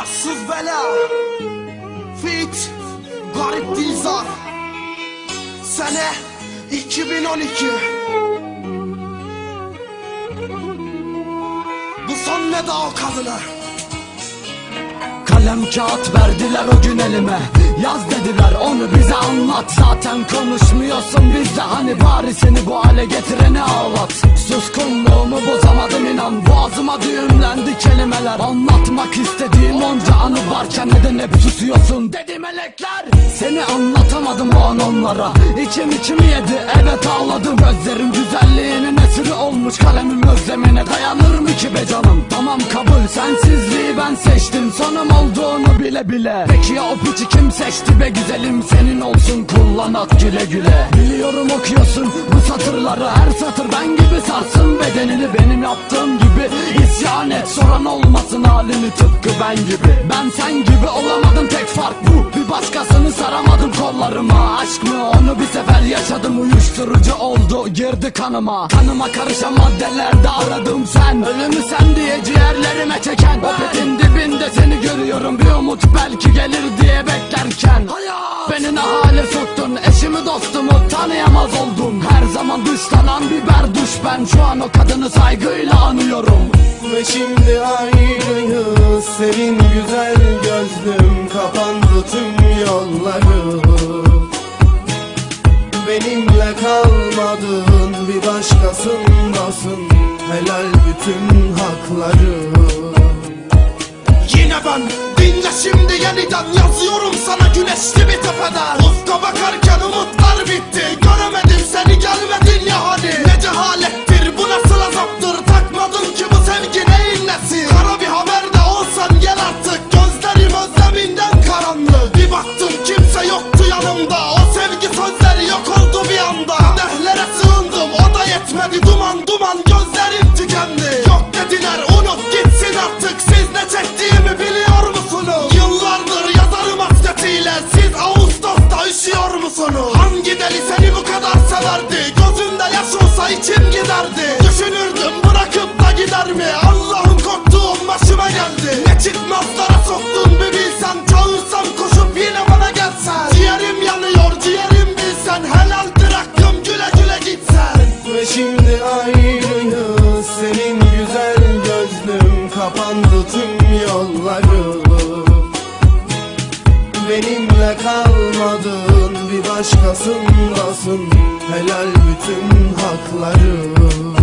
Arsız bela. Fit Garip Dizar. Sene 2012 Bu son ne daha o kadına? Kalem kağıt verdiler o gün elime. Yaz dediler onu bize anlat. Zaten konuşmuyorsun bizde Hani bari seni bu hale getireni ağlat Suskunluğumu bozamadım inan. Boğazıma düğümlendi kelimeler. Anlatmak istediğim onca anı varken Neden hep susuyorsun? Dedi melekler Seni anlatamadım o an onlara. İçim içimi yedi evet ağladım. Gözlerim güzelliğinin esiri olmuş Kalemim özlemine dayanır mı ki be canım? Tamam kabul. Sensizliği ben seçtim. Sonum olduğunu bile bile. Peki ya o piçi kim seçti be güzelim? Senin olsun. Kullan at güle güle. Biliyorum okuyorsun bu satırları. Her satır ben gibi sarsın bedenini. Benim yaptığım gibi isyan et. Soran olmasın halini tıpkı ben gibi. Ben sen gibi olamadım. Tek fark bu başkasını saramadım kollarıma. Aşk mı onu bir sefer yaşadım Uyuşturucu oldu girdi kanıma. Kanıma karışan maddelerde aradım sen. Ölümü sen diye ciğerlerime çeken. O petin dibinde seni görüyorum. Bir umut belki gelir diye beklerken. Beni ne hale soktun? Eşimi dostumu tanıyamaz oldum. Her zaman dışlanan biber duş. Ben Şu an o kadını saygıyla anıyorum. Ve şimdi ayrıyız Senin güzel gözlüm Kapandı tüm yolları. Benimle kalmadın Bir başkasındasın Helal bütün hakları. Yine ben Dinle şimdi yeniden yazıyorum sana güneşli bir tepeden. Ufka bakarken yetmedi Duman duman gözlerim tükendi Yok dediler unut gitsin artık Siz ne çektiğimi biliyor musunuz? Yıllardır yazarım hasretiyle Siz Ağustos'ta üşüyor musunuz? Yolları Benimle kalmadın Bir başkasındasın. Helal bütün hakları